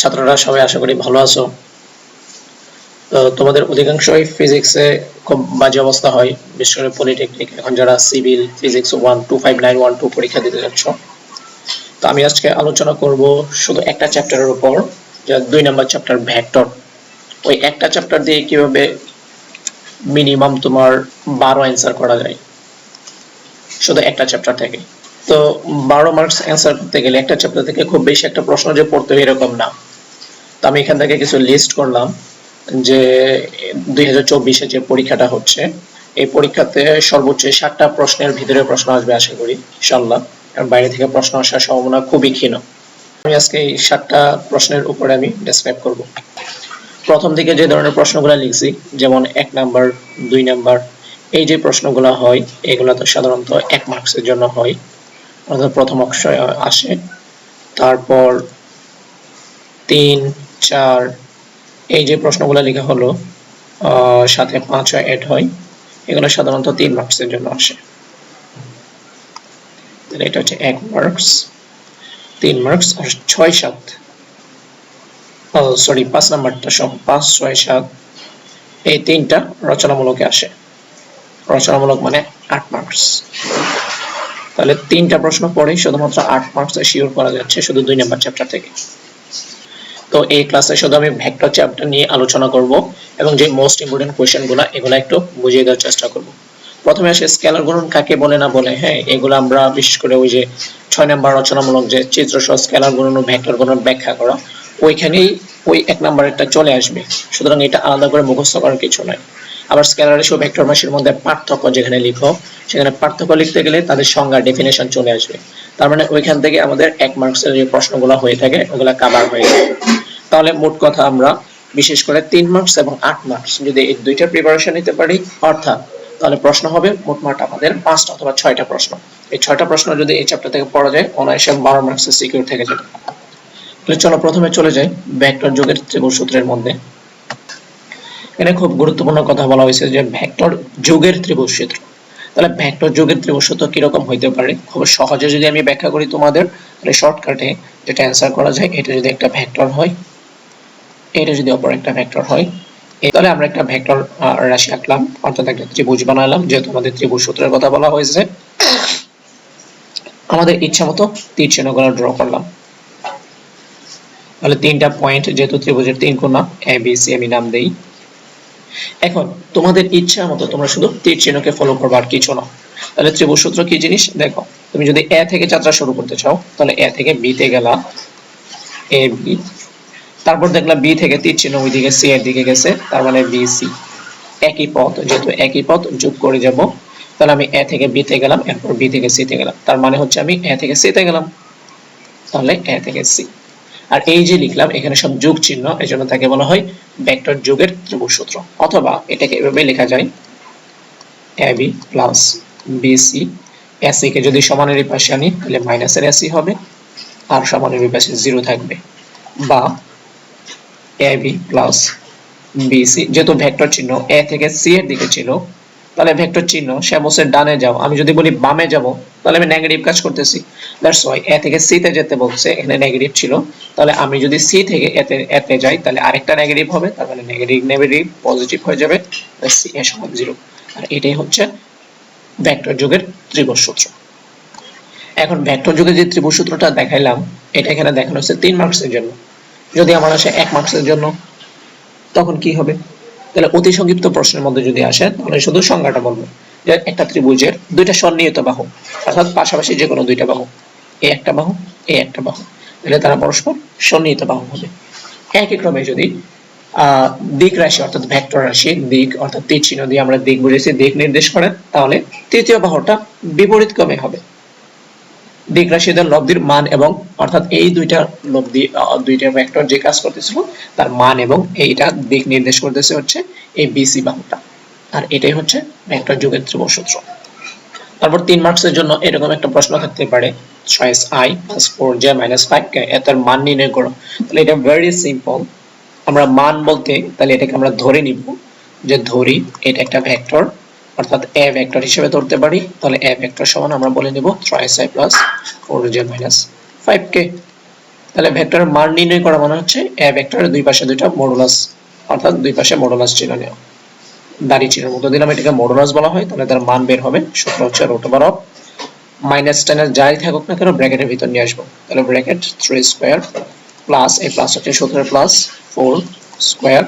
ছাত্ররা সবাই আশা করি ভালো আছো। তো তোমাদের অধিকাংশই ফিজিক্সে খুব বাজে অবস্থা হয়, বিশেষ করে পলিটেকনিক এখন যারা civil physics one two five nine one two পরীক্ষা দিতে যাচ্ছ। তো আমি আজকে আলোচনা করব শুধু একটা চ্যাপ্টারের উপর, যা দুই নম্বর চ্যাপ্টার ভেক্টর ওই একটা চ্যাপ্টার দিয়ে কীভাবে মিনিমাম তোমার বারো অ্যান্সার করা যায়। শুধু একটা চ্যাপ্টার থেকে। তো বারো মার্কস অ্যান্সার করতে গেলে একটা চ্যাপ্টার থেকে খুব বেশি একটা প্রশ্ন যে পড়তে হবে এরকম না। তো আমি এখান থেকে কিছু লিস্ট করলাম যে দুই হাজার যে পরীক্ষাটা হচ্ছে, এই পরীক্ষাতে সর্বোচ্চ ষাটটা প্রশ্নের ভিতরে প্রশ্ন আসবে আশা করি ইনশাল্লাহ কারণ বাইরে থেকে প্রশ্ন আসার সম্ভাবনা খুবই ক্ষীণ। আমি আজকে এই ষাটটা প্রশ্নের উপরে আমি ডেসক্রাইব করব। প্রথম দিকে যে ধরনের প্রশ্নগুলো লিখছি, যেমন এক নাম্বার, দুই নাম্বার, এই যে প্রশ্নগুলো হয়, এগুলো তো সাধারণত এক মার্কসের জন্য হয়। অর্থাৎ প্রথম অক্ষয় আসে। তারপর তিন, চার, এই যে প্রশ্নগুলো লেখা হলো সাথে পাঁচ অ্যাড হয়, এগুলো সাধারণত তিন মার্কসের জন্য আসে। এটা হচ্ছে এক মার্কস তিন মার্কস আর ছয় সাত। সরি পাঁচ নাম্বারটা সব পাঁচ, ছয়, সাত, এই তিনটা রচনামূলকে আসে। রচনামূলক মানে আট মার্কস তাহলে তিনটা প্রশ্ন পড়ে শুধুমাত্র আট মার্কস শিওর করা যাচ্ছে শুধু দুই নাম্বার চ্যাপ্টার থেকে। তো এই ক্লাসে শুধু আমি ভেক্টর চ্যাপ্টার নিয়ে আলোচনা করব এবং যে মোস্ট ইম্পর্টেন্ট কোয়েশ্চেনগুলো এগুলো একটু বুঝিয়ে দেওয়ার চেষ্টা করব। প্রথমে আসে স্কেলার গুণন কাকে বলে না বলে হ্যাঁ এগুলো আমরা বিশেষ করে ওই যে ছয় নাম্বার রচনামূলক যে চিত্র সহ স্কেলার গুণন ও ভেক্টর গুণন ব্যাখ্যা করা, ওইখানেই ওই এক নাম্বারেরটা চলে আসবে। সুতরাং এটা আলাদা করে মুখস্থ করার কিছু নাই আবার স্কেলার রেশিও ভেক্টর রাশির মধ্যে পার্থক্য যেখানে লিখো সেখানে পার্থক্য লিখতে গেলে তাদের সংজ্ঞা ডেফিনেশন চলে আসবে। তার মানে ওইখান থেকে আমাদের এক মার্কসের যে প্রশ্নগুলো হয়ে থাকে, ওগুলা কাভার হয়ে যাবে তাহলে মোট কথা আমরা, বিশেষ করে তিন মার্কস এবং আট মার্কস যদি এই দুইটা প্রিপারেশন নিতে পারি, অর্থাৎ তাহলে প্রশ্ন হবে মোট মোটমাট আমাদের পাঁচটা অথবা ছয়টা প্রশ্ন। এই ছয়টা প্রশ্ন যদি এই চ্যাপ্টার থেকে পড়া যায়, অনায়াসে বারো মার্কসের সিকিউর থেকে যাবে। তাহলে চলো প্রথমে চলে যাই ভেক্টর যোগের ত্রিভুজ সূত্রের মধ্যে। এখানে খুব গুরুত্বপূর্ণ কথা বলা হয়েছে যে ভেক্টর যোগের ত্রিভুজ সূত্র তাহলে ভেক্টর যোগের ত্রিভুজ সূত্র কীরকম হইতে পারে? খুব সহজে যদি আমি ব্যাখ্যা করি তোমাদের, তাহলে শর্টকাটে যেটা অ্যান্সার করা যায়, এটা যদি একটা ভেক্টর হয়, এটা যদি অপর একটা ভেক্টর হয় তাহলে আমরা একটা ভেক্টর রাশি আঁকলাম, অর্থাৎ একটা ত্রিভুজ বানালাম, যেহেতু আমাদের ত্রিভুজ সূত্রের কথা বলা হয়েছে। আমাদের ইচ্ছা মতো তীর চিহ্নগুলো ড্র করলাম। তাহলে তিনটা পয়েন্ট যেহেতু ত্রিভুজের তিন কোণা এ বি সি আমি নাম দেই। এখন, তোমাদের ইচ্ছা মতো তোমরা শুধু তীর চিহ্নকে ফলো করবে আর কিছু না। তাহলে ত্রিভুজ সূত্র কি জিনিস? দেখো, তুমি যদি এ থেকে যাত্রা শুরু করতে চাও, তাহলে এ থেকে বি তে গেলা। A, B. তারপর দেখলাম বি থেকে তীর চিহ্ন ওইদিকে সি এর দিকে গেছে, তার মানে বি, সি। একই পথ, যেহেতু একই পথ, যোগ করে যাব। তাহলে আমি এ থেকে বি তে গেলাম, এরপর বি থেকে সি তে গেলাম। তার মানে হচ্ছে আমি এ থেকে সি তে গেলাম। তাহলে এ থেকে সি। আর এই যে লিখলাম, এখানে সব যোগ চিহ্ন এই জন্য তাকে বলা হয় ভেক্টর যোগের ত্রিভুজ সূত্র। অথবা এটাকে এভাবে লেখা যায় A B plus BC AC কে যদি সমানের পাশে আনি, তাহলে মাইনাসের এসি হবে, আর সমানের পাশে জিরো থাকবে। বা এ বি প্লাস বিসি যেহেতু ভেক্টর চিহ্ন এ থেকে সি এর দিকে ছিল, তাহলে ভেক্টর চিহ্ন শ্যামসের ডানে যাও। আমি যদি বলি বামে যাব তাহলে আমি নেগেটিভ কাজ করতেছি। দ্যাটস ওয়াই এ থেকে সি তে যেতে বলছে, এখানে নেগেটিভ ছিল। তাহলে আমি যদি সি থেকে এতে এতে যাই, তাহলে আরেকটা নেগেটিভ হবে, তার মানে নেগেটিভ নেগেটিভ পজিটিভ হয়ে যাবে। সি এ সমান জিরো আর এটাই হচ্ছে ভেক্টর যুগের ত্রিভুজ সূত্র। এখন ভেক্টর যুগের যে ত্রিভুজ সূত্রটা দেখাইলাম, এটা এখানে দেখানো হচ্ছে তিন মার্কসের জন্য। যদি আমার আসে এক মার্কসের জন্য, তখন কি হবে? তাহলে অতি সংক্ষিপ্ত প্রশ্নের মধ্যে যদি আসে, তাহলে শুধু সংজ্ঞাটা বলব। একটা ত্রিভুজের দুইটা সন্নিহিত বাহু, অর্থাৎ পাশাপাশি যে কোনো দুইটা বাহু। এই একটা বাহু এই একটা বাহু। তাহলে তারা পরস্পর সন্নিহিত বাহু হবে। একই ক্রমে যদি দিক রাশি, অর্থাৎ ভেক্টর রাশি, দিক, অর্থাৎ তীর চিহ্ন দিয়ে আমরা দিক বুঝেছি দিক নির্দেশ করেন, তাহলে তৃতীয় বাহুটা বিপরীত ক্রমে হবে। দিক রাশিদের লব্ধির মান এবং, অর্থাৎ এই দুইটা লব্ধি দুইটা ভেক্টর যে কাজ করতেছিল, তার মান এবং এইটা দিক নির্দেশ করতেছে হচ্ছে এই বিসি বাহুটা। আর এটাই হচ্ছে ভেক্টর যুগের ত্রিভুজ সূত্র। তারপর তিন মার্কসের জন্য এরকম একটা প্রশ্ন থাকতে পারে choice I plus four J minus five K এটার মান নির্ণয় করো। তাহলে এটা ভেরি সিম্পল আমরা মান বলতে, তাহলে এটাকে আমরা ধরে নিব যে ধরি এটা একটা ভেক্টর অর্থাৎ এ ভেক্টর হিসেবে ধরতে পারি। তাহলে এ ভেক্টর সমান আমরা বলে নেব choice I plus four J minus five K তাহলে ভেক্টরের মান নির্ণয় করা মানে হচ্ছে এ ভেক্টরের দুই পাশে দুইটা মডুলাস অর্থাৎ দুই পাশে মডুলাস চিহ্ন নেওয়া। দাড়ি চিহ্নের মতো দিলাম, এটাকে মডুলাস বলা হয়, তাহলে তার মান বের হবে সূত্র হচ্ছে root over of minus ten যাই থাকুক না কেন ব্র্যাকেটের ভিতর নিয়ে আসব। তাহলে ব্র্যাকেট থ্রি স্কোয়ার প্লাস এই প্লাস হচ্ছে সতেরো প্লাস ফোর স্কোয়ার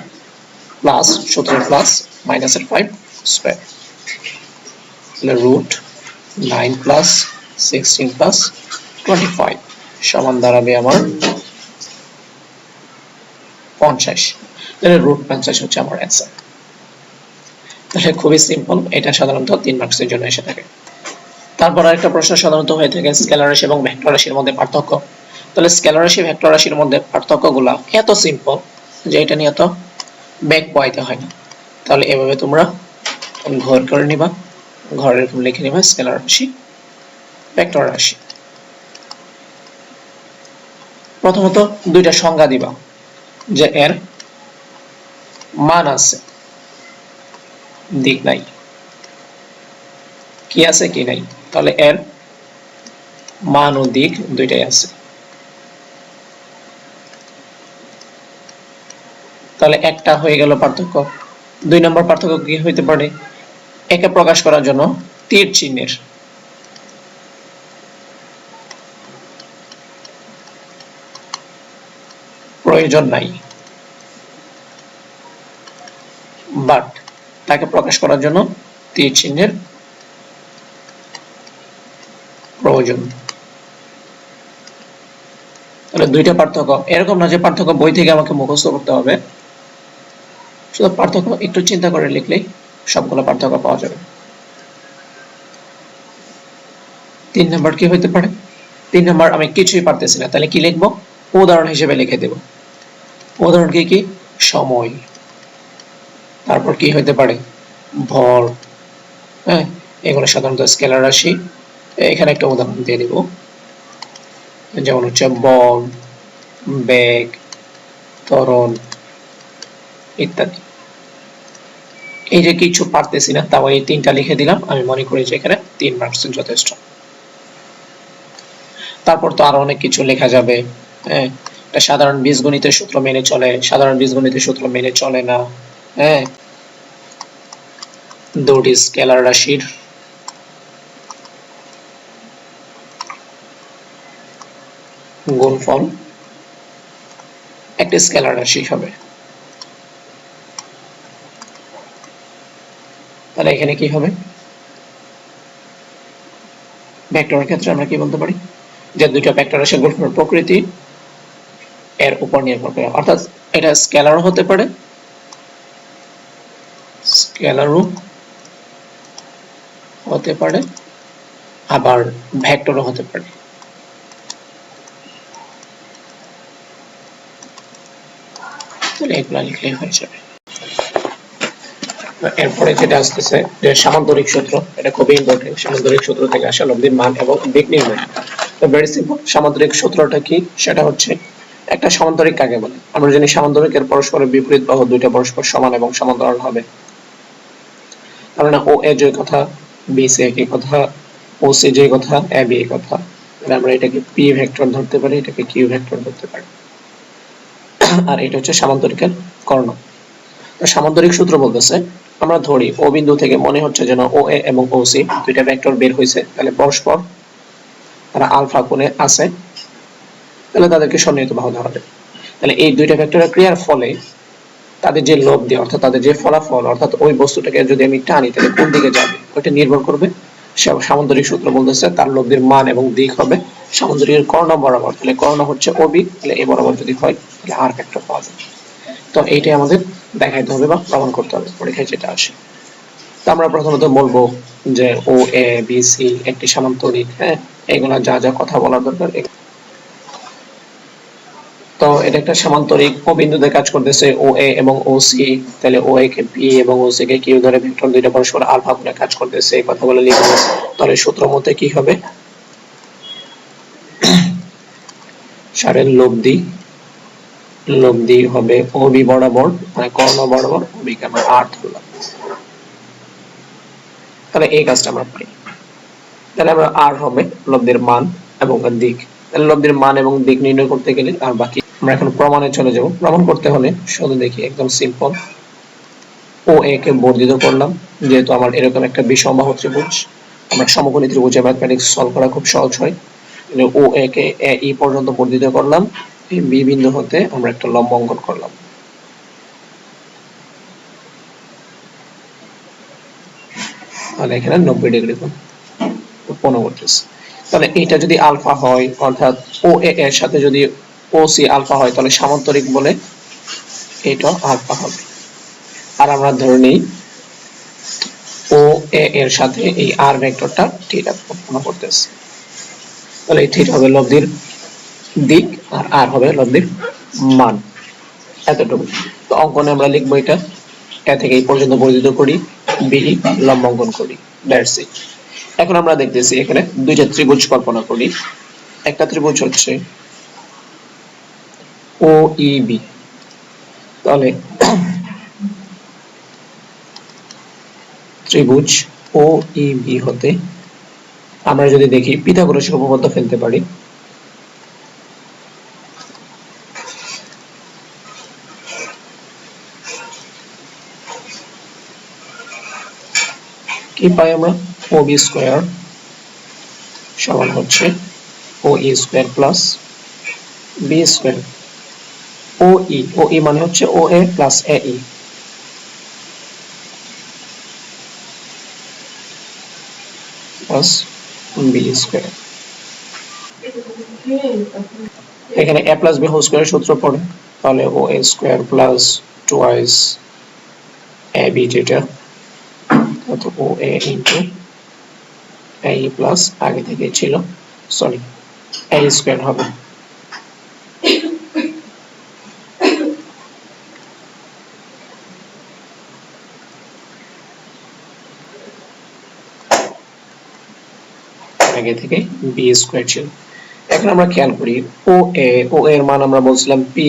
প্লাস সতেরো প্লাস মাইনাসের ফাইভ স্কোয়ার তাহলে root nine plus sixteen plus twenty five সমান দাঁড়াবে আমার পঞ্চাশ। তাহলে রুট পঞ্চাশ হচ্ছে আমার অ্যান্সার তাহলে খুবই সিম্পল এটা সাধারণত তিন মার্কসের জন্য এসে থাকে। তারপর আরেকটা প্রশ্ন সাধারণত হয়ে থাকে স্কেলার রাশি এবং ভেক্টর রাশির মধ্যে পার্থক্য। তাহলে স্কেলার রাশি ভেক্টর রাশির মধ্যে পার্থক্যগুলো এত সিম্পল যে এটা নিয়ে তো ব্যাক পাইতে হয় না। তাহলে এভাবে তোমরা ঘর করে নিবা, ঘরে এরকম লিখে নিবা স্কেলার রাশি ভেক্টর রাশি প্রথমত দুইটা সংজ্ঞা দিবা যে এর মান আছে। দিক নাই। কি আছে, কি নাই? তাহলে এর মান ও দিক দুইটাই আছে। তাহলে একটা হয়ে গেল পার্থক্য। দুই নম্বর পার্থক্য কি হইতে পারে? একে প্রকাশ করার জন্য তীর চিহ্নের। প্রয়োজন নাই। বাট তাকে প্রকাশ করার জন্য তীর চিহ্নের প্রয়োজন। তাহলে দুইটা পার্থক্য। এরকম না যে পার্থক্য বই থেকে আমাকে মুখস্থ করতে হবে। শুধু পার্থক্য একটু চিন্তা করে লিখলেই সবগুলো পার্থক্য পাওয়া যাবে। তিন নাম্বার কি হইতে পারে? তিন নাম্বার আমি কিছুই পারতেছি না। তাহলে কি লিখব? উদাহরণ হিসেবে লিখে দেব। উদাহরণ কি কি? সময়। তারপর কি হইতে পারে? ভর। হ্যাঁ এগুলো সাধারণত স্কেলার রাশি। এখানে একটা উদাহরণ দিয়ে দিব। যেমন হচ্ছে বল, বেগ, ত্বরণ ইত্যাদি। এই যে কিছু পারতেছি না, তাও এই তিনটা লিখে দিলাম। আমি মনে করি যে এখানে তিন মার্কস যথেষ্ট। তারপর তো আরও অনেক কিছু লেখা যাবে। হ্যাঁ সাধারণ বীজগণিতের সূত্র মেনে চলে, সাধারণ বীজগণিতের সূত্র মেনে চলে না। হ্যাঁ। দুটি স্কেলার রাশির। গুণফল একটি স্কেলার রাশি হবে। তাহলে এখানে কি হবে? ভেক্টরের ক্ষেত্রে আমরা কি বলতে পারি? যে দুইটা ভেক্টর রাশির গুণফলের প্রকৃতি, এর উপর নির্ভর করে। অর্থাৎ এটা স্কেলারও হতে পারে স্কেলারও হতে পারে, আবার ভেক্টরও হতে পারে। এরপরে যেটা আসতেছে যে সামান্তরিক সূত্র, এটা খুবই ইম্পর্টেন্ট সামান্তরিক সূত্র থেকে আসা লব্ধির মান এবং দিক নির্ণয়। তো সামান্তরিক সূত্রটা কি? সেটা হচ্ছে একটা সামান্তরিক কাকে বলে? আমরা জানি সামান্তরিকের পরস্পরের বিপরীত বাহু দুইটা পরস্পর সমান এবং সমান্তরাল হবে। কারণ ও এ যে কথা, বি সি একই কথা, ও সি যে কথা, এ বি কথা। তাহলে আমরা এটাকে পি ভেক্টর ধরতে পারি, এটাকে কিউ ভেক্টর ধরতে পারি। আর এটা হচ্ছে সামান্তরিকের কর্ণ। সামান্তরিক সূত্র বলতেছে, আমরা ধরি ও বিন্দু থেকে মনে হচ্ছে যেন ও এ এবং ও সি দুইটা ভেক্টর বের হয়েছে তাহলে পরস্পর তারা আলফা কোণে আছে, তাহলে তাদেরকে সন্নিহিত বাহু ধরা যায়। তাহলে এই দুইটা ভেক্টরের ক্রিয়ার ফলে তাদের যে লোভ দিয়ে, অর্থাৎ তাদের যে ফলাফল, অর্থাৎ ওই বস্তুটাকে যদি আমি টানি, তাহলে কোন দিকে যাবে? ওইটা নির্ভর করবে। সামান্তরিক সূত্র বলতেছে, তার লব্ধির মান এবং দিক হবে সামান্তরিকের কর্ণ বরাবর। তাহলে কর্ণ হচ্ছে ওবি তাহলে এ বরাবর যদি হয়, তাহলে আর ভেক্টর পাওয়া যাবে। তো এইটাই আমাদের দেখাইতে হবে বা প্রমাণ করতে হবে, পরীক্ষায় যেটা আসে। তো আমরা প্রথমত বলব যে ও, এ, বি, সি, একটি সামান্তরিক হ্যাঁ? এগুলা যা যা কথা বলার দরকার তো এটা একটা সামান্তরিক ও বিন্দুতে কাজ করতেছে ও এ এবং ও সি তাহলে ও এ কে পি এবং ও সি কে কিউ ধরে ভেক্টর দুইটা পরস্পর আলফা কোণে কাজ করতেছে। এই কথাগুলো লিখব। তাহলে সূত্র মতে কি হবে? সারের লব্ধি। লব্ধি হবে ও বি বরাবর মানে কর্ণ বরাবর ও বি কে আমরা আর ধরলাম। তাহলে এই কাজটা আমরা পাই তাহলে আমরা আর হবে লব্ধির মান এবং দিক। লব্ধির মান এবং দিক নির্ণয় করতে গেলে আর বাকি আমরা এখন প্রমাণে চলে যাব। প্রমাণ করতে হলে শুধু দেখি একদম সিম্পল ও এ কে বর্ধিত করলাম, যেহেতু আমার এরকম একটা বিষমবাহু ত্রিভুজ, আমরা সমকোণী ত্রিভুজে ম্যাথমেটিক্স সলভ করা খুব সহজ হয়। ও এ কে এ ই পর্যন্ত বর্ধিত করলাম, এই বি বিন্দু হতে আমরা একটা লম্ব অঙ্কন করলাম। তাহলে এখানে নব্বই ডিগ্রি কোণ করতেছে তাহলে এটা যদি আলফা হয়, অর্থাৎ ও এ এর সাথে যদি ও সি আলফা হয় তাহলে সামান্তরিক বলে এটা আলফা হবে। আর আমরা ধরে নিই ও এ এর সাথে এই আর ভেক্টরটা থিটা উৎপন্ন করতেছে। তাহলে এই থিটা হবে লব্ধির দিক আর আর হবে লব্ধির মান। এতটুকু। তো অঙ্কনে আমরা লিখব এটা। এ থেকে এই পর্যন্ত বর্ধিত করি বি লম্ব অঙ্কন করি দ্যাটস ইট এখন আমরা দেখতেছি এখানে দুইটা ত্রিভুজ কল্পনা করি। একটা ত্রিভুজ হচ্ছে ও ই বি তাহলে ত্রিভুজ ও ই বি হতে আমরা যদি দেখি পিথাগোরাসের উপপাদ্য ফেলতে পারি। কি পাই আমরা? ও বি স্কোয়ার সমান হচ্ছে O E square plus B square O E মানে হচ্ছে A plus A plus B square এখানে A plus B whole square সূত্র পড়ে। তাহলে O A square plus twice A B যেটা অত ও ইন্টু এ প্লাস আগে থেকে ছিল সরি এ স্কোয়ার হবে। আগে থেকে বি স্কোয়ার ছিল। এখন আমরা খেয়াল করি ও এ ও এর মান আমরা বলছিলাম পি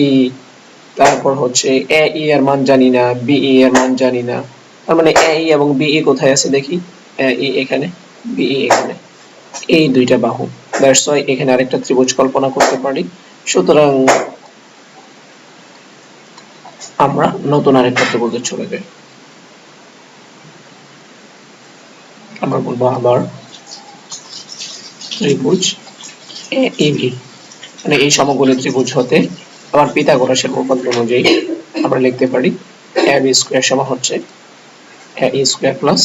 তারপর হচ্ছে এ ই এর মান জানি না বি ই এর মান জানি না। তার মানে এ ই এবং বি ই কোথায় আছে দেখি? এ ই এখানে বি ই এখানে। এই দুইটা বাহু। দ্যাটস ওয়াই এখানে আরেকটা ত্রিভুজ কল্পনা করতে পারি। সুতরাং আমরা নতুন আরেকটা ত্রিভুজে চলে যাই। আমরা বলব আবার ত্রিভুজ, এ মানে এই সমকোণী ত্রিভুজ হতে আবার পিথাগোরাসের উপপাদ্য অনুযায়ী আমরা লিখতে পারি এ বি স্কোয়ার সমান হচ্ছে A, E square plus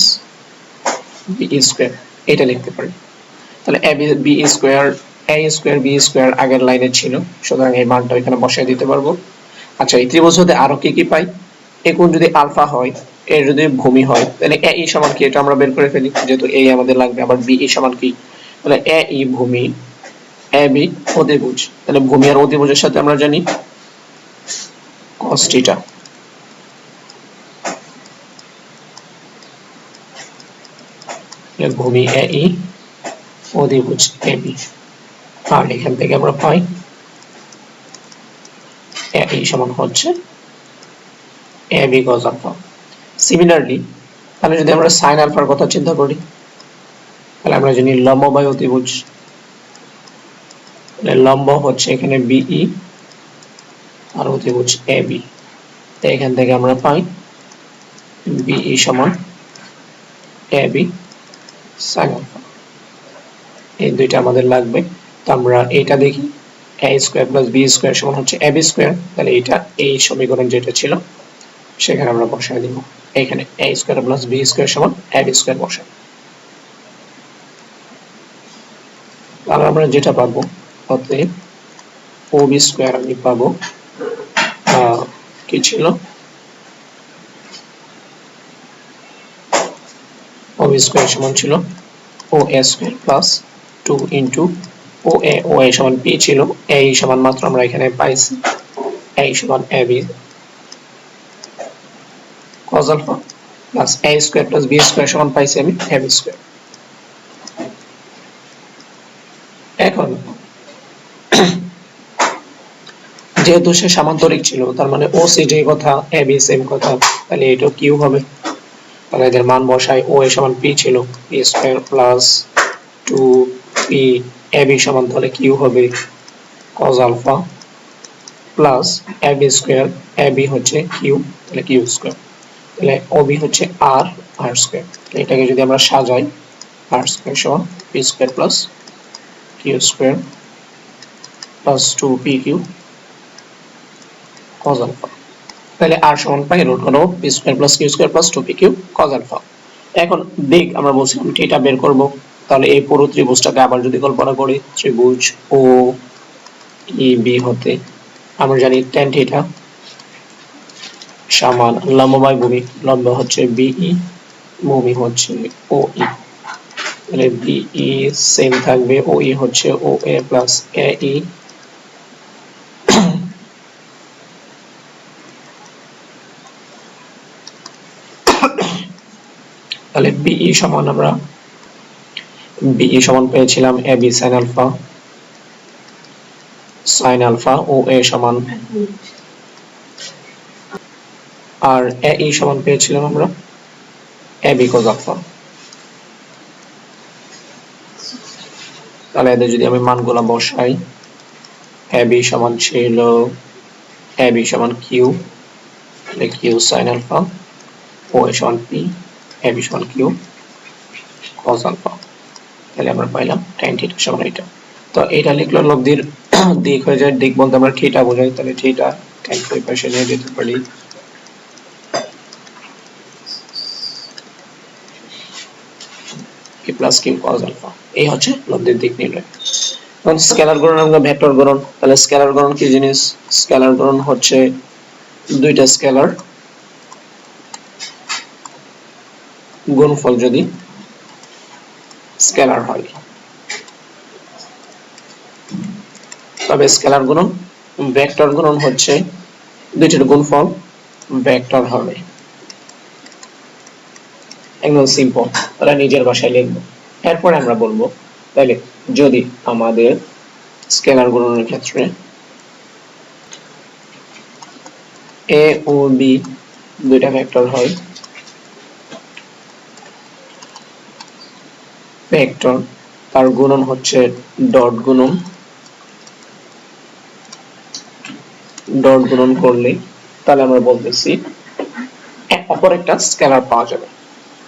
B square. এটা লিখতে পারি। তাহলে A B B square, A square, B square আগের লাইনে ছিল। সুতরাং এই মানটা এখানে বসাই দিতে পারব। আচ্ছা এই ত্রিভুজ হতে আরও কি কি পাই? এ কোণ যদি আলফা হয়, এর যদি ভূমি হয়, তাহলে এ সমান কি? এটা আমরা বের করে ফেলি। যেহেতু এই আমাদের লাগবে, আবার বি সমান কি? তাহলে এ ই ভূমি, এ বি অতিভুজ তাহলে ভূমি আর অতিভুজের সাথে আমরা জানি থিটা ভূমি এ ই অধিভুজ এ বি। আর এখান থেকে আমরা পাই এ ই সমান হচ্ছে A B cos alpha similarly তাহলে যদি আমরা সাইন আলফার কথা চিন্তা করি তাহলে আমরা জানি লম্ব বাই অতিভুজ তাহলে লম্ব হচ্ছে এখানে বিই আর অতিভুজ এ বি এখান থেকে আমরা পাই বিই সমান এ বি এই দুইটা আমাদের লাগবে। তো আমরা এটা দেখি A square plus B square সমান হচ্ছে এ বি স্কোয়ার তাহলে এটা এই সমীকরণ যেটা ছিল, সেখানে আমরা বসায় দিব। এখানে A square plus B square সমান এ বি স্কোয়ার বসাই আমরা যেটা পাবো, অতএব ও বি স্কোয়ার আমি পাবো কি ছিল? ও বি স্কোয়ার সমান ছিল O A square plus two into O A O A সমান পি ছিল, এ সমান মাত্র আমরা এখানে পাইছি, এ সমান A B. cos alpha plus a square plus b square সমান পাইছি আমি b স্কয়ার এখন যেহেতু সে সামান্তরিক ছিল, তার মানে ও সি যে কথা এ বি সেম কথা, তাহলে এটা কিউ হবে? তাহলে এদের মান বসাই ও এ সমান পি ছিল P square plus two P A B সমান, তাহলে কিউ হবে? Cos alpha plus A B square A B হচ্ছে কিউ, তাহলে কিউ স্কোয়ার তাহলে ও বি হচ্ছে আর আর স্কোয়ার এটাকে যদি আমরা সাজাই আর স্কোয়ার সমান P square plus Q square plus two P Q. Cos alpha তাহলে আর সমান পাই করো P square plus Q square plus two P Q cos এখন দিক আমরা বলছিলাম থিটা বের করব। তাহলে এই পুরো ত্রিভুজটাকে আবার যদি কল্পনা করি, ত্রিভুজ ও ই বি হতে। আমরা জানি tan থিটা সমান লম্ব বাই ভূমি, লম্ব হচ্ছে বিই ভূমি হচ্ছে ও ই তাহলে বিই সেম থাকবে ও ই হচ্ছে ও এ প্লাস এ ই তাহলে বিই সমান আমরা বিই সমান পেয়েছিলাম A B sine alpha sine alpha O A সমান আর এ ই সমান পেয়েছিলাম আমরা এ বি কোজ আলফা তাহলে এদের যদি আমি মানগুলো বসাই এ বি সমান ছিল এ বি সমান Q Q sine alpha O A সমান পি সমান কিউ কজ আলফা তাহলে আমরা পাইলাম tan থিটা সমান এটা। তো এটা লিখলো লব্ধির দিক হয়ে যায়, দিক বলতে আমরা থিটা বোঝাই, তাহলে থিটা পারি। কি প্লাস কিউ আলফা এই হচ্ছে লব্ধির দিক নির্ণয়। এখন স্কেলার গুণন এবং ভেক্টর তাহলে স্কেলার গুণন কি জিনিস? স্কেলার গুণন হচ্ছে দুইটা স্কেলার গুণফল যদি স্কেলার হয়। তবে স্কেলার গুণন ভেক্টর গুণন হচ্ছে দুইটার গুণফল ভেক্টর হবে। একদম সিম্পল তাহলে নিজের ভাষায় লিখব। এরপরে আমরা বলব তাহলে যদি আমাদের স্কেলার গুণনের ক্ষেত্রে এ ও বি দুইটা ভেক্টর হয় ভেক্টর তার গুণন হচ্ছে ডট গুণন। ডট গুণন করলে তাহলে আমরা বলতেছি অপর একটা স্কেলার পাওয়া যাবে।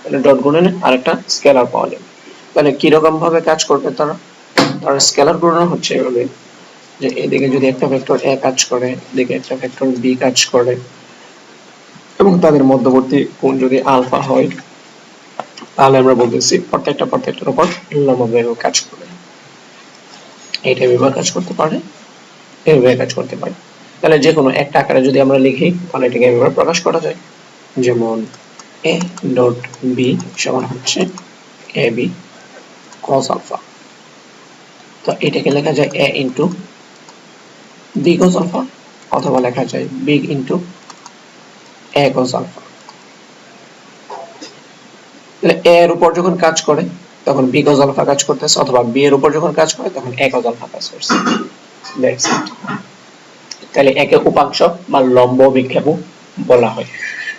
তাহলে ডট গুণনে আরেকটা স্কেলার পাওয়া যাবে। তাহলে কীরকম ভাবে কাজ করবে তারা? তার স্কেলার গুণন হচ্ছে এভাবে যে এদিকে যদি একটা ভেক্টর এ কাজ করে, এদিকে একটা ভেক্টর বি কাজ করে, এবং তাদের মধ্যবর্তী কোণ যদি আলফা হয় তাহলে আমরা বলতেছি প্রত্যেকটা প্রত্যেকটার উপর লম্বভাবে কাজ করে এইটা এভাবে কাজ করতে পারে, এভাবে কাজ করতে পারে। তাহলে যে কোনো একটা আকারে যদি আমরা লিখি, তাহলে এটাকে এভাবে প্রকাশ করা যায়। যেমন এ ডট বি সমান হচ্ছে এ বি কস আলফা তো এটাকে লেখা যায় A into B cos alpha অথবা লেখা যায় B into A cos alpha এর উপর যখন কাজ করে, তখন বি কজ আলফা কাজ করতেছে, অথবা বি এর উপর যখন কাজ করে, তখন এ কজ আলফা কাজ করছে That's it. তাহলে একে উপাংশ বা লম্ব বিক্ষেপও বলা হয়।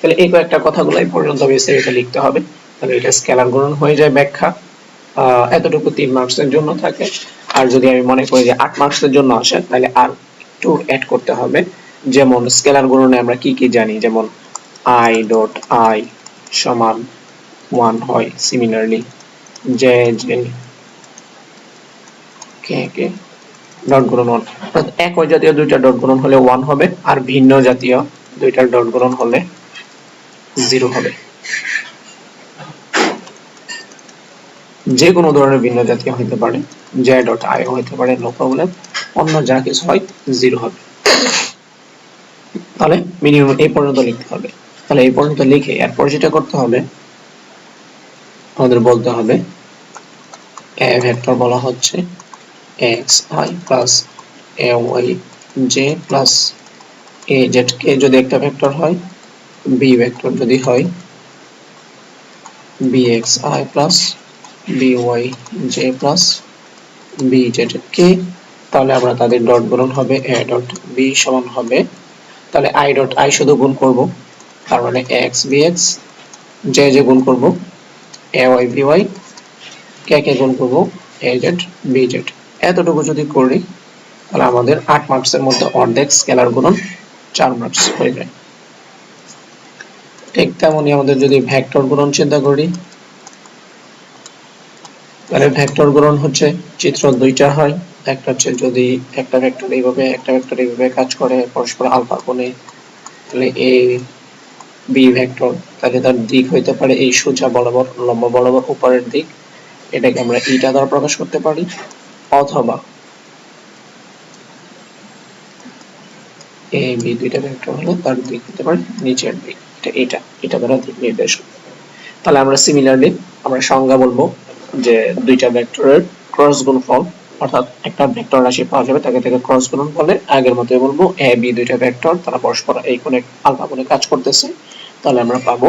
তাহলে এই কয়েকটা কথাগুলো এই পর্যন্ত বিস্তারিত লিখতে হবে। তাহলে এটা স্কেলার গুণন হয়ে যায় ব্যাখ্যা। এতটুকু তিন মার্কসের জন্য থাকে। আর যদি আমি মনে করি যে আট মার্কসের জন্য আসে, তাহলে আর একটু অ্যাড করতে হবে। যেমন স্কেলার গুণনে আমরা কি কি জানি? যেমন আই ডট আই সমান ওয়ান হয় similarly j j k k dot গুণন। একই জাতীয় দুইটা ডট গুণন হলে ওয়ান হবে আর ভিন্ন জাতীয় দুইটা ডট গুণন হলে জিরো হবে। যে কোনো ধরনের ভিন্ন জাতীয় হতে পারে জে ডট আই হতে পারে নো প্রবলেম অন্য যা কিছু হয় জিরো হবে। তাহলে মিনিমাম এই পর্যন্ত লিখতে হবে। তাহলে এই পর্যন্ত লিখে এরপর যেটা করতে হবে আমাদের বলতে হবে এ ভেক্টর বলা হচ্ছে x i plus a y j plus a z k যদি একটা ভেক্টর হয় বি ভেক্টর যদি হয় b x i plus b y j plus b z k, তাহলে আমরা তাদের ডট গুণন হবে এ ডট বি সমান হবে, তাহলে আই ডট আই শুধু গুণ করব, তার মানে x b x j j গুণ করব a y b y k k গুণ করব? এ জেড এতটুকু যদি করি, তাহলে আমাদের আট মার্কসের মধ্যে অর্ধেক স্কেলার গুণন চার মার্কস হয়ে যায়। ঠিক তেমনই আমাদের যদি ভেক্টর গুণন চিন্তা করি, তাহলে ভেক্টর গুণন হচ্ছে চিত্র দুইটা হয়। একটা হচ্ছে যদি একটা ভেক্টর এইভাবে, একটা ভেক্টর এইভাবে কাজ করে, পরস্পর আলফা কোণে তাহলে এ বি ভেক্টর তাহলে তার দিক হইতে পারে এই সোজা বরাবর লম্ব বরাবর উপরের দিক। এটাকে আমরা ইটা দ্বারা প্রকাশ করতে পারি, অথবা এ, বি দুইটা ভেক্টর হলে তার দিক হতে পারে নিচের দিক। এটা এটা এটা দ্বারা দিক নির্দেশ তাহলে আমরা সিমিলারলি আমরা সংজ্ঞা বলব যে দুইটা ভেক্টরের ক্রস গুণফল অর্থাৎ একটা ভেক্টর রাশি পাওয়া যাবে, তাকে থেকে ক্রস গুণন বলে আগের মতোই বলব, এ, বি দুইটা ভেক্টর, তারা পরস্পর এই কোণে আলফা কোণে কাজ করতেছে। তাহলে আমরা পাবো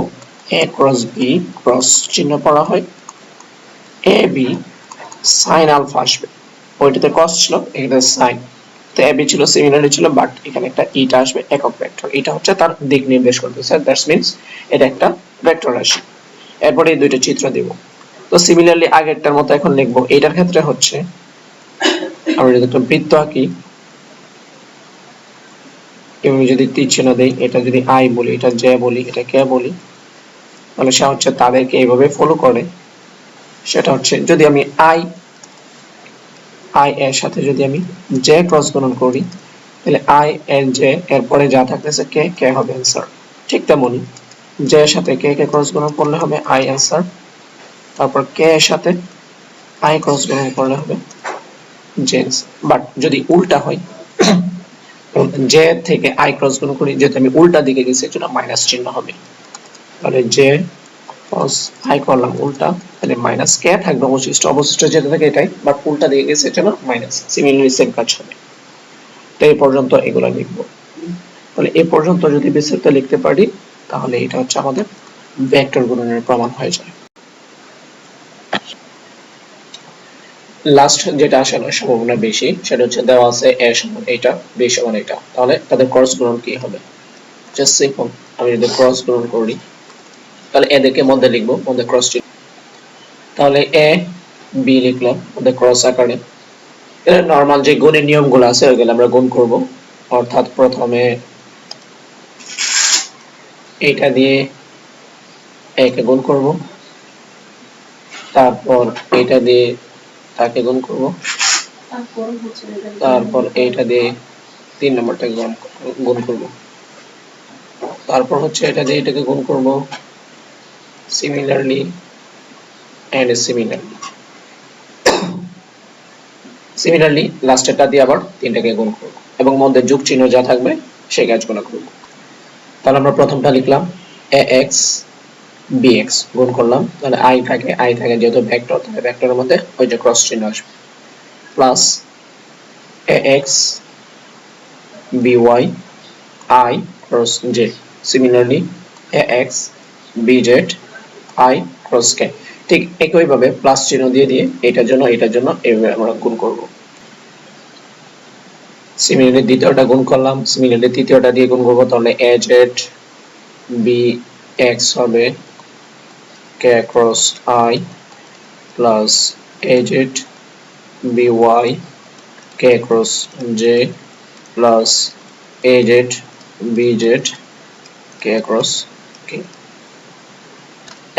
এ ক্রস বি ক্রস চিহ্ন পড়া হয়। এ বি সাইন আলফা আসবে। ওইটাতে কস ছিল এখানে সাইন তো বি ছিল সিমিলারলি ছিল বাট এখানে একটা ইটা আসবে, একক ভেক্টর এটা হচ্ছে তার দিক নির্দেশ করতেছে দ্যাটস মিন্স এটা একটা ভেক্টর রাশি। এরপরে এই দুইটা চিত্র দিব। তো সিমিলারলি আগেরটার মতো এখন লিখব। এটার ক্ষেত্রে হচ্ছে, আমরা যদি একটা বৃত্ত আঁকি এবং যদি চিহ্ন দেই এটা যদি আই বলি, এটা জে বলি, এটা কে বলি, তাহলে সে হচ্ছে তাদেরকে এইভাবে ফলো করে। সেটা হচ্ছে যদি আমি আই আই এর সাথে যদি আমি জে ক্রস গুণন করি, তাহলে আই এর জে এরপরে যা থাকতেছে কে কে হবে অ্যান্সার ঠিক তেমনই জে এর সাথে কে কে ক্রস গুণন করলে হবে আই অ্যান্সার তারপর কে এর সাথে আই ক্রস গুণন করলে হবে জেন্স বাট যদি উল্টা হয় জে থেকে আই ক্রস গুণ করি, যেহেতু আমি উল্টা দিকে গেছি সেটা মাইনাস চিহ্ন হবে। তাহলে জে ক্রস আই করলাম উল্টা, তাহলে মাইনাস কে থাকবে অবশিষ্ট। অবশিষ্ট যেটা থাকে এটাই বাট উল্টা দিকে গেছে জন্য মাইনাস সিমিলারলি সেম কাজ হবে। তো এই পর্যন্ত এগুলো লিখব। তাহলে এই পর্যন্ত যদি বিস্তারিত লিখতে পারি, তাহলে এটা হচ্ছে আমাদের ভেক্টর গুণনের প্রমাণ হয়ে যায়। লাস্ট যেটা আসার সম্ভাবনা বেশি, সেটা হচ্ছে দেওয়া আছে এ সমান এটা বি সমান এটা তাহলে তাদের ক্রস গুণন কি হবে? জাস্ট সিম্পল আমি যদি ক্রস গুণন করি, তাহলে এদেরকে মধ্যে লিখব, মধ্যে ক্রস তাহলে এ বি লিখলাম, মধ্যে ক্রস আকারে। নর্মাল যে গুণের নিয়মগুলো আছে, ওইগুলো আমরা গুণ করব। অর্থাৎ প্রথমে এটা দিয়ে একে গুণ করব। তারপর এটা দিয়ে তাকে গুণ করব। তারপর এইটা দিয়ে তিন নম্বরটাকে গুণ করব। তারপর হচ্ছে এটা দিয়ে এটাকে গুণ করব সিমিলারলি এন্ড সিমিলারলি সিমিলারলি লাস্টেরটা দিয়ে আবার তিনটাকে গুণ করব। এবং মধ্যে যোগ চিহ্ন যা থাকবে, সেই কাজগুলো করব। তাহলে আমরা প্রথমটা লিখলাম এ এক্স bx গুণ করলাম, তাহলে i থাকে i থাকে যেহেতু ভেক্টর তাহলে ভেক্টরের মধ্যে ওই যে ক্রস চিহ্ন আসবে। Plus ax by i cross j similarly ax bz i cross k ঠিক একইভাবে প্লাস চিহ্ন দিয়ে দিয়ে এটার জন্য এটার জন্য এইভাবে আমরা গুণ করব। সিমিলারলি দ্বিতীয়টা গুণ করলাম সিমিলারলি তৃতীয়টা দিয়ে গুণ করব, তাহলে az bx হবে k cross i plus az by k cross j plus az bz k cross k.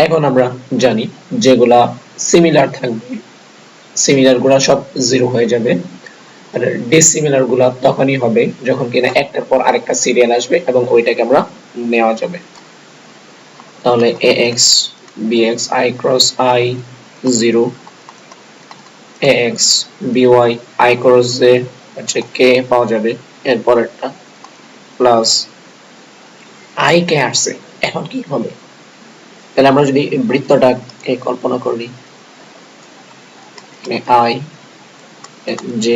এখন আমরা জানি যেগুলা সিমিলার থাকবে। সিমিলারগুলা সব জিরো হয়ে যাবে। আর ডিসিমিলারগুলা তখনই হবে যখন কিনা একটার পর আরেকটা সিরিয়াল আসবে এবং ওইটাকে আমরা নেওয়া যাবে। তাহলে ax bx i cross i 0 ax by i cross j হচ্ছে k পাওয়া যাবে এর পরেরটা প্লাস i কে আসছে এখন কি হবে? তাহলে আমরা যদি বৃত্তটাকে কল্পনা করি এখানে i j,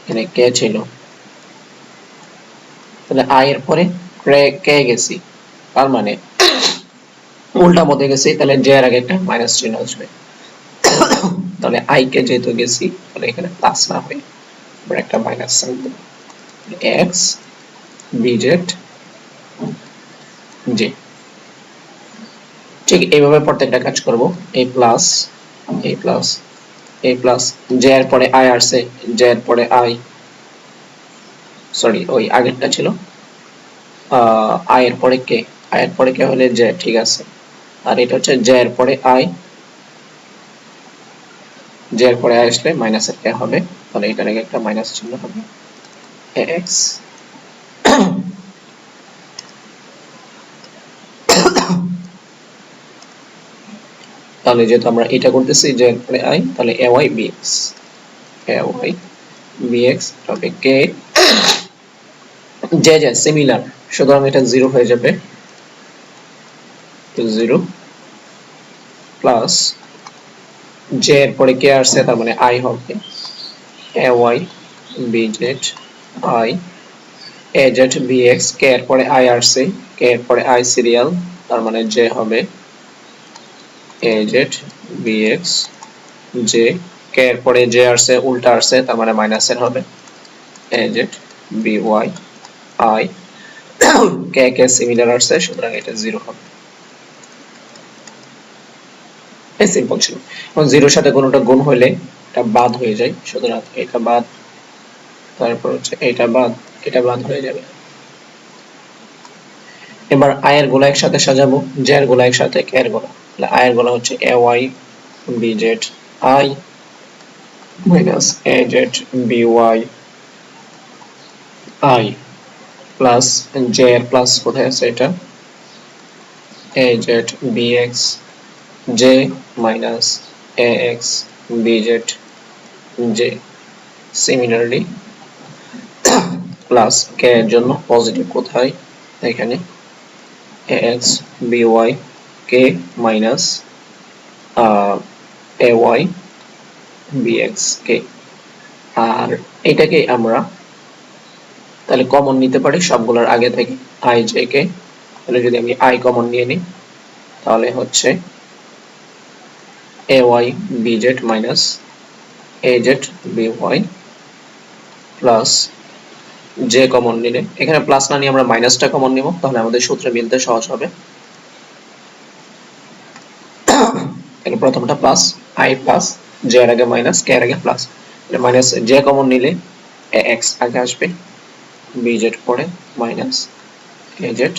এখানে কে ছিল। তাহলে i এর পরে কে গেছি, তার মানে উল্টা মধ্যে গেছি, তাহলে জে এর আগে একটা মাইনাস চিহ্ন আসবে। তাহলে আই কে যেহেতু গেছি, তাহলে এখানে প্লাস না হয়ে আমরা একটা মাইনাস সাইন দেব এক্স বিজেড জে ঠিক এইভাবে প্রত্যেকটা কাজ করব। A plus a plus a plus j এর পরে আই আসছে জে এর পরে আই সরি ওই আগেরটা ছিল। আই এর পরে কে আই এর পরে কে হলে জে ঠিক আছে। আর এটা হচ্ছে জে এর পরে আই জে এর পরে আই আসলে মাইনাসের কে হবে। তাহলে এটার আগে একটা মাইনাস চিহ্ন হবে। এক্স তাহলে যেহেতু আমরা এটা করতেছি যে এর পরে আই তাহলে এ ওয়াই বি এক্স তবে কে যে যে সিমিলার সুতরাং এটা জিরো হয়ে যাবে। জিরো প্লাস জে এর পরে কে আসছে, তার মানে আই হবে। A y b z i a z b x k এর পরে আই আসছে। কে এর পরে আই সিরিয়াল তার মানে জে হবে। A z b x j k এর পরে জে আসছে, উল্টা আসছে, তার মানে মাইনাস মাইনাসের হবে। A z b y i k k similar আসছে, সুতরাং এটা জিরো হবে। এই সিম্পল ছিল এবং জিরোর সাথে কোনোটা গুণ হলে এটা বাদ হয়ে যায়। সুতরাং এটা বাদ, তারপর হচ্ছে এটা বাদ এটা বাদ হয়ে যাবে। এবার আয়ের গোলা একসাথে সাজাবো জে এর গোলা একসাথে এর গোলা। তাহলে আয়ের গোলা হচ্ছে a y b z i minus a z b y i plus j এর প্লাস কোথায় আছে এটা? A z b x a x b z j similarly plus k এর জন্য পজিটিভ কোথায়? এখানে k minus a y b x k আর এটাকে আমরা তাহলে কমন নিতে পারি সবগুলোর আগে থেকে আই জে কে তাহলে যদি আমি আই কমন নিয়ে নিই, তাহলে হচ্ছে minus a z b y plus j common নিলে। এখানে প্লাস না নিয়ে আমরা মাইনাসটা কমন নিব, তাহলে আমাদের সূত্রে মিলতে সহজ হবে। প্রথমটা প্লাস আই প্লাস জে এর আগে মাইনাস কে এর আগে প্লাস মাইনাস জে কমন নিলে এক্স আগে আসবে বি জেড পরে minus a z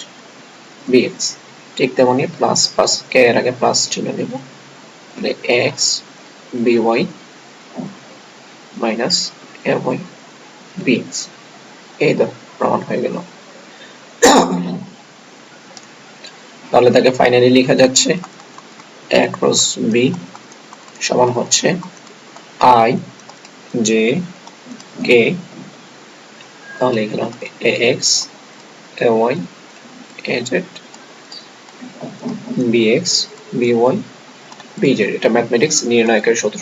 b x ঠিক তেমনি প্লাস প্লাস কে এর আগে প্লাস চিহ্ন নেব। X b y minus y x এই তো প্রমাণ হয়ে গেল তাহলে তাকে ফাইনালি লেখা যাচ্ছে এ ক্রস বি সমান হচ্ছে আই জে কে তাহলে এখানে হবে a x a y a z b x z এটা ম্যাথমেটিক্স নির্ণায়কের সূত্র।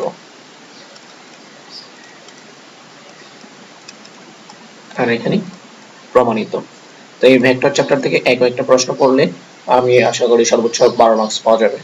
আর এখানে প্রমাণিত। তো এই ভেক্টর চ্যাপ্টার থেকে এক একটা প্রশ্ন করলে আমি আশা করি সর্বোচ্চ বারো মার্কস পাওয়া যাবে।